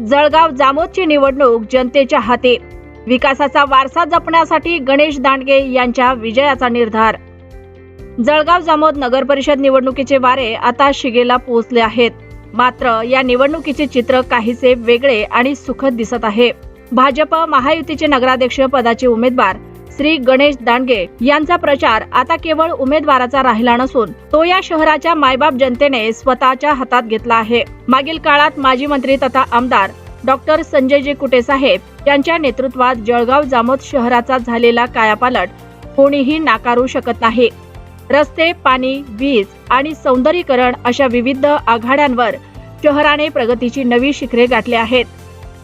जळगाव जामोदची निवडणूक जनतेच्या हाती. विकासाचा वारसा जपण्यासाठी गणेश दांडगे यांच्या विजयाचा निर्धार. जळगाव जामोद नगर परिषद निवडणुकीचे वारे आता शिगेला पोहोचले आहेत. मात्र या निवडणुकीचे चित्र काहीसे वेगळे आणि सुखद दिसत आहे. भाजप महायुतीचे नगराध्यक्ष पदाचे उमेदवार श्री गणेश दांडगे यांचा प्रचार आता केवळ उमेदवाराचा राहिला नसून तो या शहराच्या मायबाप जनतेने स्वतःच्या हातात घेतला आहे. मागील काळात माजी मंत्री तथा आमदार डॉक्टर संजयजी कुटे साहेब यांच्या नेतृत्वात जळगाव जामोद शहराचा झालेला कायापालट कोणीही नाकारू शकत नाही. रस्ते पाणी वीज आणि सौंदर्यीकरण अशा विविध आघाड्यांवर शहराने प्रगतीची नवी शिखरे गाठली आहेत.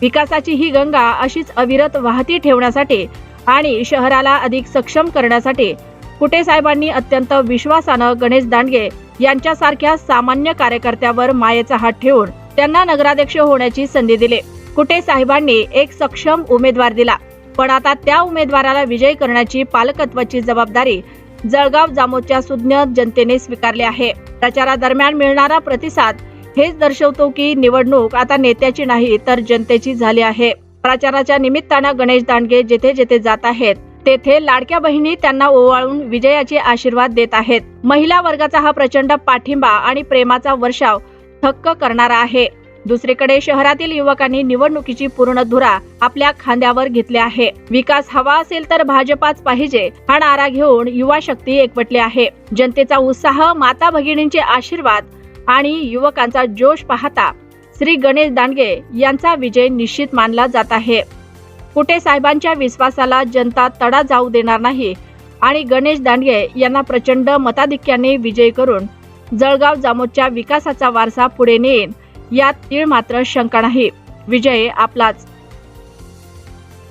विकासाची ही गंगा अशीच अविरत वाहती ठेवण्यासाठी आणि शहराला अधिक सक्षम करण्यासाठी कुटे साहेबांनी अत्यंत विश्वासानं गणेश दांडगे यांच्यासारख्या सामान्य कार्यकर्त्यावर मायेचा हात ठेवून त्यांना नगराध्यक्ष होण्याची संधी दिली. कुटे साहेबांनी एक सक्षम उमेदवार दिला. पण आता त्या उमेदवाराला विजयी करण्याची पालकत्वाची जबाबदारी जळगाव जामोदच्या सुज्ञ जनतेने स्वीकारली आहे. प्रचारादरम्यान मिळणारा प्रतिसाद हेच दर्शवतो की निवडणूक आता नेत्याची नाही तर जनतेची झाली आहे. प्रचाराच्या निमित्तानं गणेश दांडगे जेथे जेथे जात आहेत तेथे लाडक्या बहिणी त्यांना ओवाळून विजयाचे आशीर्वाद देत आहेत. महिला वर्गाचा हा प्रचंड पाठिंबा आणि प्रेमाचा वर्षाव थक्क करणारा आहे. दुसरीकडे शहरातील युवकांनी निवडणुकीची पूर्ण धुरा आपल्या खांद्यावर घेतली आहे. विकास हवा असेल तर भाजपाच पाहिजे हा नारा घेऊन युवा शक्ती एकवटली आहे. जनतेचा उत्साह माता भगिनींचे आशीर्वाद आणि युवकांचा जोश पाहता श्री गणेश दांडगे यांचा विजय निश्चित मानला जात आहे. कुठे साहेबांच्या विश्वासाला जनता तडा जाऊ देणार नाही आणि गणेश दांडगे यांना प्रचंड मताधिक्याने विजय करून जळगाव जामोदच्या विकासाचा वारसा पुढे नेईन यात तीळ मात्र शंका नाही. विजय आपलाच.